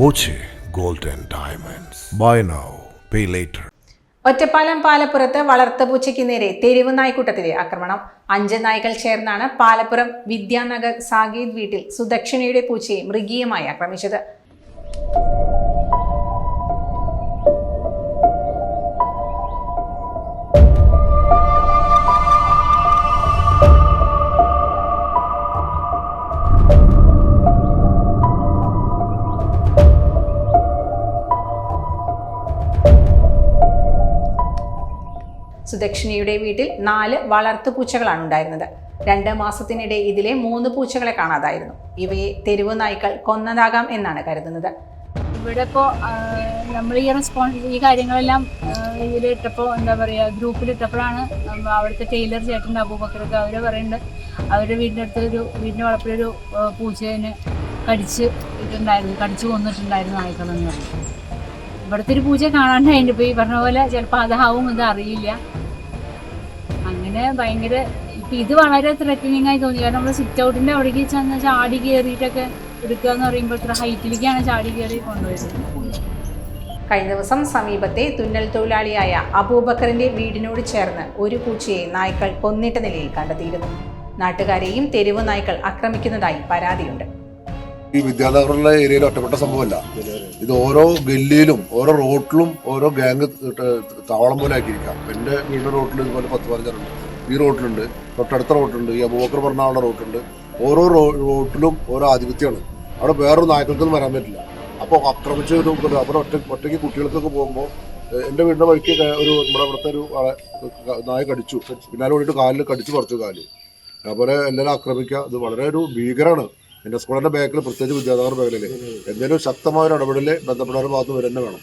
Boche gold diamonds. Buy now pay later. Ottapalam പാലപ്പുറത്ത് വളർത്തപൂച്ചയ്ക്ക് നേരെ തെരുവ് നായ്ക്കൂട്ടത്തിലെ ആക്രമണം. അഞ്ച് നായ്ക്കൾ ചേർന്നാണ് പാലപ്പുറം വിദ്യാനഗർ സാഗീദ് വീട്ടിൽ സുദക്ഷിണയുടെ പൂച്ചയെ മൃഗീയമായി ആക്രമിച്ചത്. സുദക്ഷിണയുടെ വീട്ടിൽ നാല് വളർത്തു പൂച്ചകളാണ് ഉണ്ടായിരുന്നത്. രണ്ട് മാസത്തിനിടെ ഇതിലെ മൂന്ന് പൂച്ചകളെ കാണാതായിരുന്നു. ഇവയെ തെരുവ് നായ്ക്കൾ കൊന്നതാകാം എന്നാണ് കരുതുന്നത്. ഇവിടെ ഇപ്പോൾ നമ്മൾ ഈ റെസ്പോൺസ് ഈ കാര്യങ്ങളെല്ലാം ഇതിലിട്ടപ്പോൾ എന്താ പറയുക ഗ്രൂപ്പിലിട്ടപ്പോഴാണ് അവിടുത്തെ ടൈലർ ചേട്ടന്റെ അബൂബക്കറൊക്കെ അവർ പറയുന്നുണ്ട് അവരുടെ വീടിന്റെ അടുത്ത് ഒരു വീടിന്റെ വളപ്പിലൊരു പൂച്ചേനെ കടിച്ച് ഇട്ടുണ്ടായിരുന്നു കടിച്ചു കൊന്നിട്ടുണ്ടായിരുന്നു നായ്ക്കളെന്ന് പറഞ്ഞു ഇവിടുത്തെ ഒരു പൂച്ച കാണാണ്ടായിട്ട് ഇപ്പോൾ ഈ പറഞ്ഞ പോലെ ചിലപ്പോൾ അതാവും ഇത് അറിയില്ല. അങ്ങനെ ഭയങ്കര ഇപ്പൊ ഇത് വളരെ ത്രെറ്റനിങ് ആയി തോന്നി. കാരണം നമ്മൾ സിറ്റ് ഔട്ടിന്റെ അവിടേക്ക് ചെന്ന് ചാടി കയറിയിട്ടൊക്കെ എടുക്കുക എന്ന് പറയുമ്പോൾ ഇത്ര ഹൈറ്റിലേക്കാണ് ചാടി കയറി കൊണ്ടുവരുന്നത് കഴിഞ്ഞ ദിവസം സമീപത്തെ തുന്നൽ തൊഴിലാളിയായ അബൂബക്കറിന്റെ വീടിനോട് ചേർന്ന് ഒരു പൂച്ചയെ നായ്ക്കൾ കൊന്നിട്ട നിലയിൽ കണ്ടെത്തിയിരുന്നു. നാട്ടുകാരെയും തെരുവ് നായ്ക്കൾ ആക്രമിക്കുന്നതായി പരാതിയുണ്ട്. ഈ വിദ്യാനഗറിലെ ഏരിയയിൽ ഒറ്റപ്പെട്ട സംഭവമല്ല. ഇത് ഓരോ ഗല്ലിയിലും ഓരോ റോട്ടിലും ഓരോ ഗാങ് താവളം പോലെ ആക്കിയിരിക്കാം എന്റെ വീടിന്റെ റോട്ടിൽ ഇതുപോലെ പത്ത് പതിനഞ്ചുണ്ട് ഈ റോട്ടിലുണ്ട് തൊട്ടടുത്ത റോട്ടുണ്ട് ഈ അബൂബക്കർ പറഞ്ഞാളുടെ റോട്ടുണ്ട് ഓരോ റോട്ടിലും ഓരോ ആധിപത്യമാണ്. അവിടെ വേറൊരു നായ്ക്കൾക്കൊന്നും വരാൻ പറ്റില്ല. അപ്പോൾ ആക്രമിച്ച് ഒരു അവിടെ ഒറ്റ ഒറ്റയ്ക്ക് കുട്ടികൾക്കൊക്കെ പോകുമ്പോൾ എന്റെ വീടിന്റെ വഴിക്ക് ഒരു നമ്മുടെ അവിടുത്തെ ഒരു നായ കടിച്ചു. പിന്നാലെ ഓടിയിട്ട് കാലിൽ കടിച്ചു പറിച്ചു കാൽ. അതുപോലെ എല്ലാവരും ആക്രമിക്കുക. ഇത് വളരെ ഒരു ഭീകരമാണ് എന്റെ സ്കൂളിന്റെ ബാക്കിൽ പ്രത്യേകിച്ച് വിദ്യാധാര മേഖലയിൽ എന്തെങ്കിലും ശക്തമായ ഒരു ഇടപെടൽ ബന്ധപ്പെട്ടവരുടെ ഭാഗത്ത് വരെ തന്നെ വേണം.